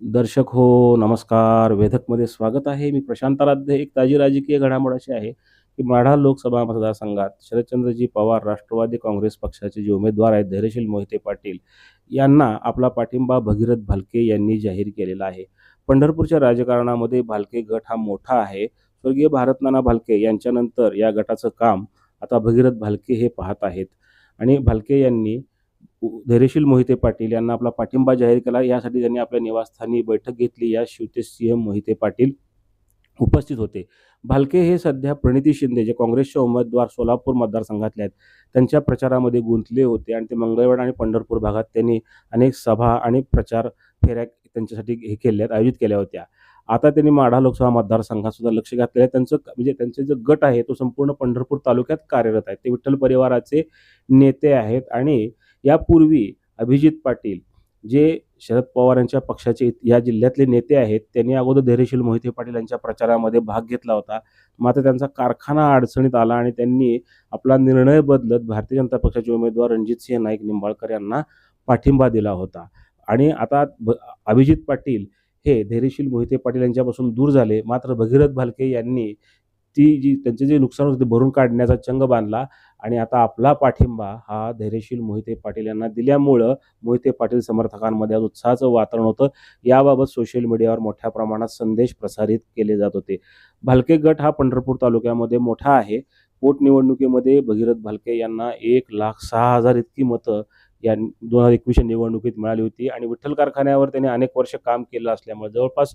दर्शक हो नमस्कार. वेधकमध्ये स्वागत आहे. मी प्रशांत आराध्य एक ताजी राजकीय घडामोड अशी आहे की माढा लोकसभा मतदारसंघात शरदचंद्रजी पवार राष्ट्रवादी काँग्रेस पक्षाचे जे उमेदवार आहेत धैर्यशील मोहिते पाटील यांना आपला पाठिंबा भगीरथ भालके यांनी जाहीर केलेला आहे. पंढरपूरच्या राजकारणामध्ये भालके गट हा मोठा आहे. स्वर्गीय भारतनाना भालके यांच्यानंतर या गटाचं काम आता भगीरथ भालके हे पाहत आहेत. आणि भालके यांनी धैर्यशील मोहिते पाटील यांना आपला पाठिंबा जाहीर केला. यासाठी त्यांनी आपल्या निवासस्थानी बैठक घेतली. या शिवते सीएम मोहिते पाटील उपस्थित होते. भालके हे सध्या प्रणिती शिंदे जे काँग्रेसचे उमेदवार सोलापूर मतदारसंघातले आहेत त्यांच्या प्रचारामध्ये गुंतले होते आणि ते मंगळवेढा आणि पंढरपूर भागात त्यांनी अनेक सभा आणि प्रचार फेऱ्या त्यांच्यासाठी हे केल्या आहेत आयोजित केल्या होत्या. आता त्यांनी माढा लोकसभा मतदारसंघात सुद्धा लक्ष घातलेलं आहे. त्यांचं म्हणजे त्यांचे जो गट आहे तो संपूर्ण पंढरपूर तालुक्यात कार्यरत आहे ते विठ्ठल परिवाराचे नेते आहेत आणि यापूर्वी अभिजित पाटील जे शरद पवार यांच्या पक्षाचे या जिल्ह्यातले नेते आहेत त्यांनी अगोदर धैर्यशील मोहिते पाटील यांच्या प्रचारामध्ये भाग घेतला होता. मात्र त्यांचा कारखाना अडचणीत आला आणि त्यांनी आपला निर्णय बदलत भारतीय जनता पक्षाचे उमेदवार रणजितसिंह नाईक निंबाळकर यांना पाठिंबा दिला होता. आणि आता भ- अभिजित पाटील हे धैर्यशील मोहिते पाटील यांच्यापासून दूर झाले. मात्र भगीरथ भालके यांनी ती जी त्यांचे जे नुकसान होते ते भरून काढण्याचा चंग बांधला. आणि आता आपला पाठिंबा हा धैर्यशील मोहिते पाटील यांना दिल्यामुळं मोहिते पाटील समर्थकांमध्ये आज उत्साहाचं वातावरण होतं. याबाबत सोशल मीडियावर मोठ्या प्रमाणात संदेश प्रसारित केले जात होते. भालके गट हा पंढरपूर तालुक्यामध्ये मोठा आहे. पोटनिवडणुकीमध्ये भगीरथ भालके यांना एक लाख सहा हजार इतकी मतं या दोन हजार एकवीसच्या निवडणुकीत मिळाली होती. आणि विठ्ठल कारखान्यावर त्यांनी अनेक वर्ष काम केलं असल्यामुळे जवळपास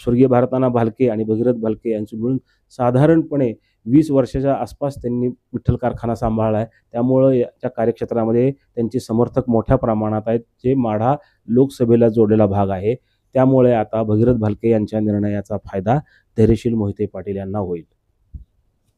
स्वर्गीय भारताना भालके आणि भगीरथ भालके यांची मिळून साधारणपणे वीस वर्षाच्या आसपास त्यांनी विठ्ठल कारखाना सांभाळला आहे. त्यामुळं याच्या कार्यक्षेत्रामध्ये त्यांचे समर्थक मोठ्या प्रमाणात आहेत जे माढा लोकसभेला जोडलेला भाग आहे. त्यामुळे आता भगीरथ भालके यांच्या निर्णयाचा फायदा धैर्यशील मोहिते पाटील यांना होईल.